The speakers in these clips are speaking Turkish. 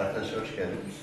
Arkadaşlar hoş geldiniz.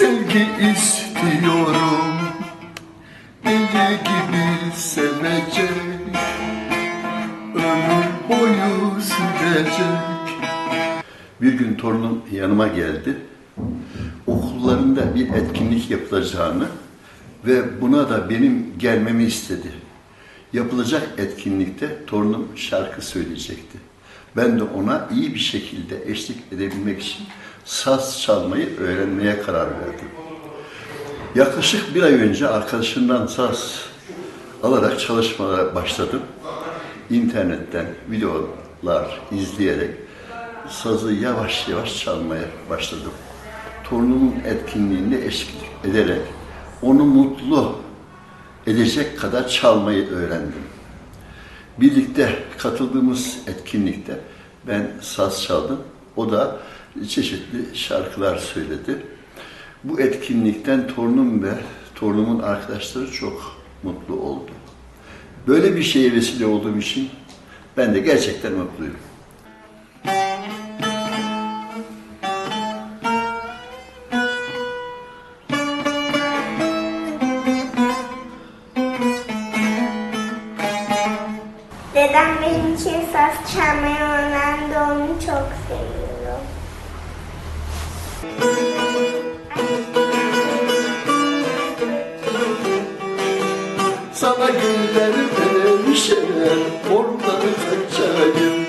Sevgi istiyorum Deli gibi sevecek ömür boyu sürecek Bir gün torunum yanıma geldi okullarında bir etkinlik yapılacağını ve buna da benim gelmemi istedi. Yapılacak etkinlikte torunum şarkı söyleyecekti. Ben de ona iyi bir şekilde eşlik edebilmek için saz çalmayı öğrenmeye karar verdim. Yaklaşık bir ay önce arkadaşımdan saz alarak çalışmalara başladım. İnternetten videolar izleyerek sazı yavaş yavaş çalmaya başladım. Torunumun etkinliğinde eşlik ederek onu mutlu edecek kadar çalmayı öğrendim. Birlikte katıldığımız etkinlikte ben saz çaldım. O da çeşitli şarkılar söyledi. Bu etkinlikten torunum ve torunumun arkadaşları çok mutlu oldu. Böyle bir şeye vesile olduğum için ben de gerçekten mutluyum. Dedem benim için saz çalmayı öğrendi. Onu çok seviyorum. Sana göndermemişim, oradan kaçayım